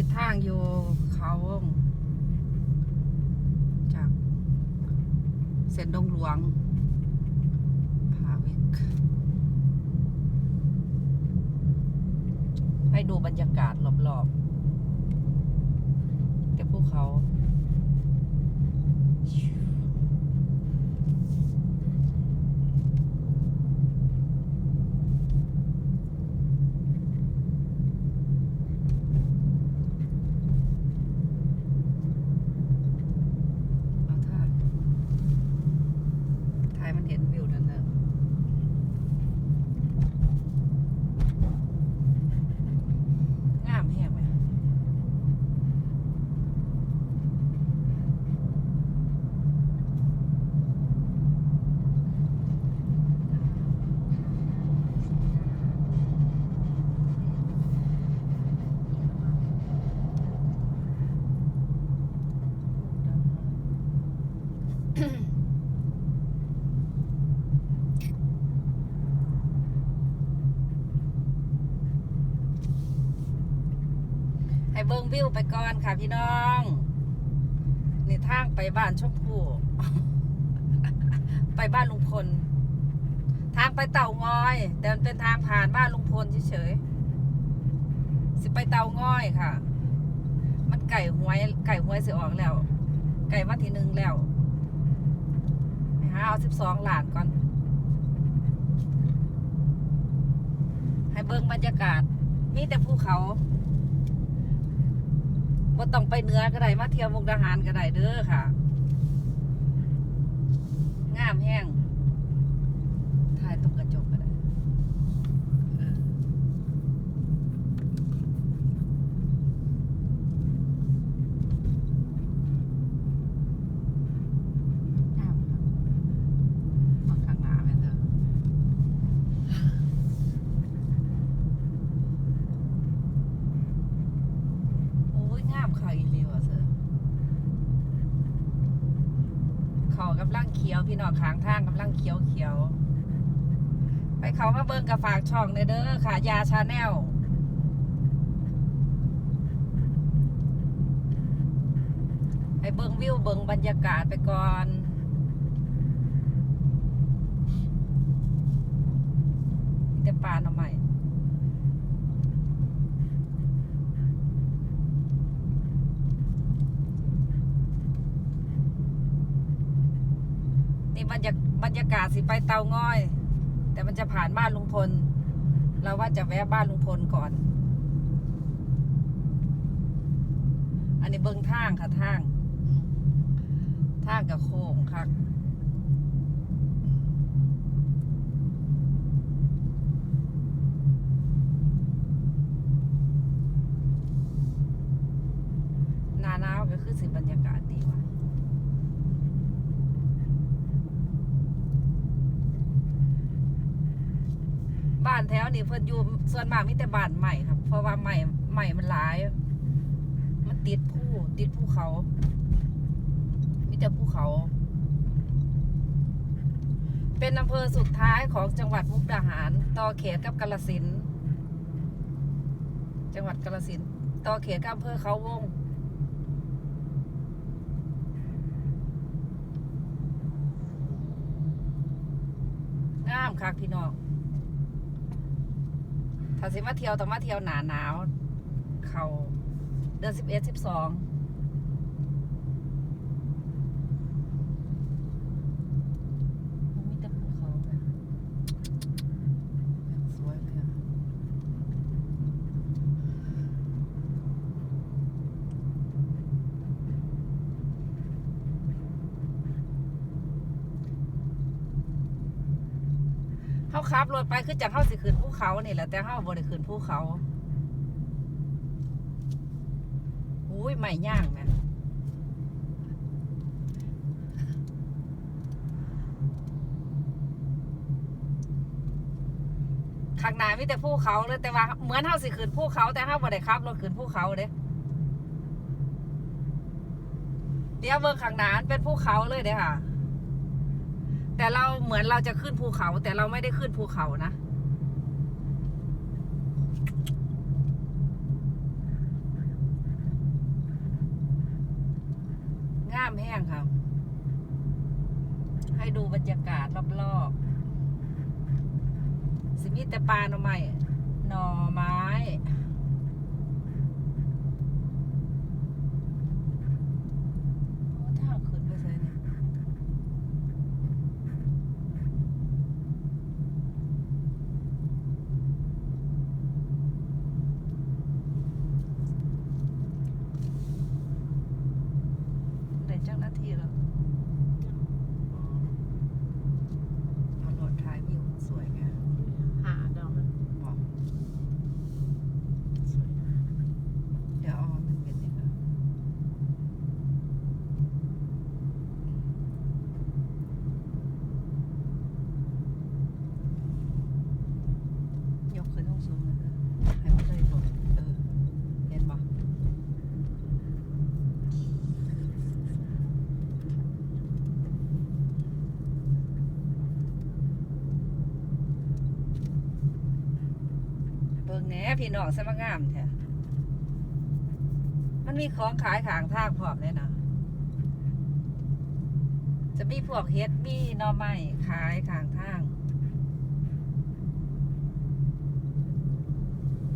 นี่ทางอยู่เขาจากเส้นดงหลวงพาวิกให้ดูบรรยากาศรอบๆแต่พวกเขาถ่ายถ่ายมันเห็นวิวนั่นเถอะงามแห้งไหม ให้เบิ่งวิวไปก่อนค่ะพี่น้อง นี่ทางไปบ้านชมพู่ไปบ้านลุงพล ทางไปเต่างอย แต่มันเป็นทางผ่านบ้านลุงพลเฉยๆ สิไปเต่างอยค่ะ มันไก่หวยไก่หวยสิออกแล้ว ไก่มาทีหนึ่งแล้วไปหาเอาสิบสองหลานก่อน ให้เบิ่งบรรยากาศ มีแต่ภูเขา บ่ต้องไปเนื้อก็ได้มาเที่ยวมุกดาหารก็ได้เด้อค่ะ งามแห้งถ่ายตรงกระจกก็ได้เอองามค่ะมาข้างหน้าแม่เด้อ โอ้ยงามค่ะอีเลียวอะเสือ เขาลังเขียวพี่น้องข้างทางกำลังเขียวเขียว ไปเขามาเบิ่งกับฝากช่องเด้อเด้อค่ะ ยาชาแนลไปเบิ่งวิวเบิ่งบรรยากาศไปก่อนมีแต่ป่าน่อไม้ นี่บรรยากบรรยากาศสิไปเตาง้อย แต่มันจะผ่านบ้านลุงพล เราว่าจะแวะบ้านลุงพลก่อน อันนี้เบิ้งทางค่ะทางทางกับโค้งค่ะหนาหนาวก็คือสิบรรยากาศดีว่ะ บ้านแถวนี้เพิ่นอยู่ส่วนมากมีแต่บ้านใหม่ครับ เพราะว่าใหม่ใหม่มันหลาย มันติดภูติดภูเขา มีแต่ภูเขา เป็นอำเภอสุดท้ายของจังหวัดมุกดาหาร ต่อเขตกับกาลสิน จังหวัดกาลสิน ต่อเขตกับอำเภอเขาวงงามคักพี่น้อง ถ้าสิมาเที่ยวต้องมาเที่ยวหนาหนาว เขาเดือนสิบเอ็ดสิบสองมีแต่ภูเขาไปสวยเลยอะ เขาขับรถไปคือจากเขาสิขึ้นภูเขานี่แหละแต่เขาบ่ได้ขึ้นภูเขาอุ้ยไม่ย่างนะข้างหน้ามีแต่ภูเขาเลยแต่ว่าเหมือนเฮาสิขึ้นภูเขา แต่เฮาบ่ได้ขับรถขึ้นภูเขาเด้เดี๋ยวเบิ่งข้างหน้านเป็นภูเขาเลยเด้ค่ะ แต่เราเหมือนเราจะขึ้นภูเขา แต่เราไม่ได้ขึ้นภูเขานะ งามแห้งครับ ให้ดูบรรยากาศรอบๆ สิมีแต่ปลาหน่อไม้หน่อไม้ พี่น้องสมังามแท้มันมีของขายขางทางพร้อมเลยนะจะมีพวกเฮ็ดมีน่อไม้ขายขางทาง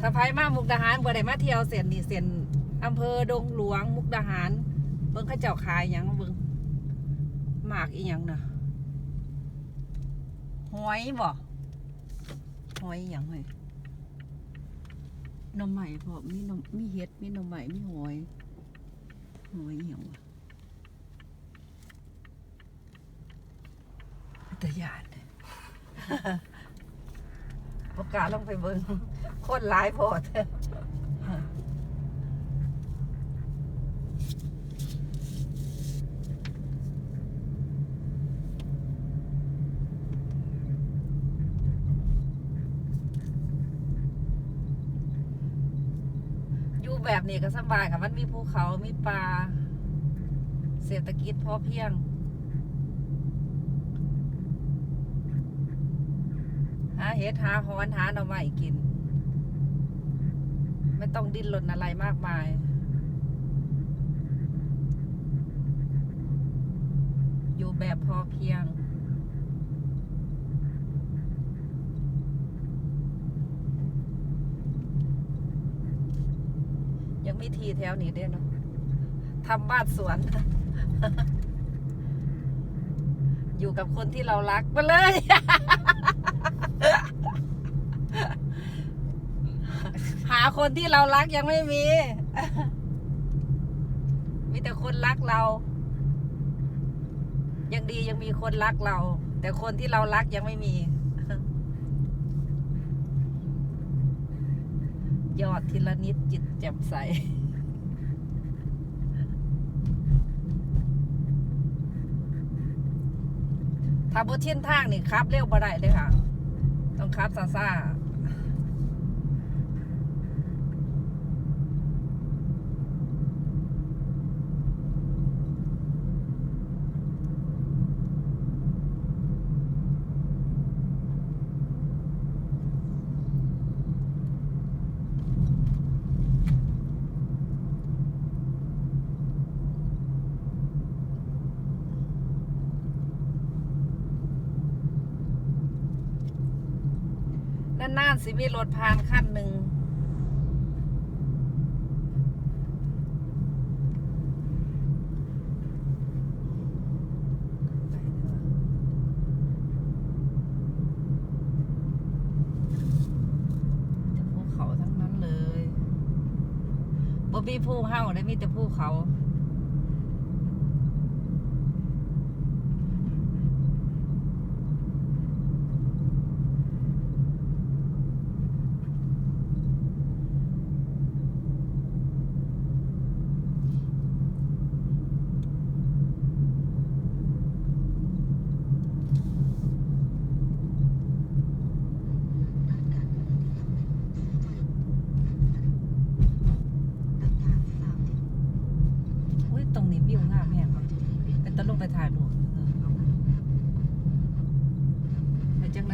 ถ้าไผมามุกดาหารบ่ได้มาเที่ยวเส้นนี่เส้นอำเภอดงหลวง มุกดาหาร เบิ่งเขาเจ้าขายหยังเบิ่งหมากอีหยังน่ะหอยบ่หอยหยังเฮ้ย หน่อไม้พอมมีหน่อมีเฮ็ด มีหน่อไม้มีหอยหอยเหี่ยังวะตะยานประกาศลงไปเบิ้งคนหลายพดอยู่ แบบนี้ก็สบายค่ะมันมีภูเขา มีปลาเศรษฐกิจพอเพียง หาเห็ดหาหอนหาหน่อไม้กิน ไม่ต้องดิ้นรนอะไรมากมายอยู่แบบพอเพียง ยังมีทีแถวนี้เด้เนาะทำบ้านสวน อยู่กับคนที่เรารักไปเลย หาคนที่เรารักยังไม่มี มีแต่คนรักเรา ยังดียังมีคนรักเรา แต่คนที่เรารักยังไม่มี ยอดทีละนิดจิตแจ่มใส ถ้าบุชินทางนี่ครับเร็วบ่ได้เลยค่ะ ต้องครับซาซาๆ นานๆสิมีรถผ่านขั้นหนึ่งจะภูเขาทั้งนั้นเลยบ่มีภูเฮาได้มีแต่ภูเขา Jack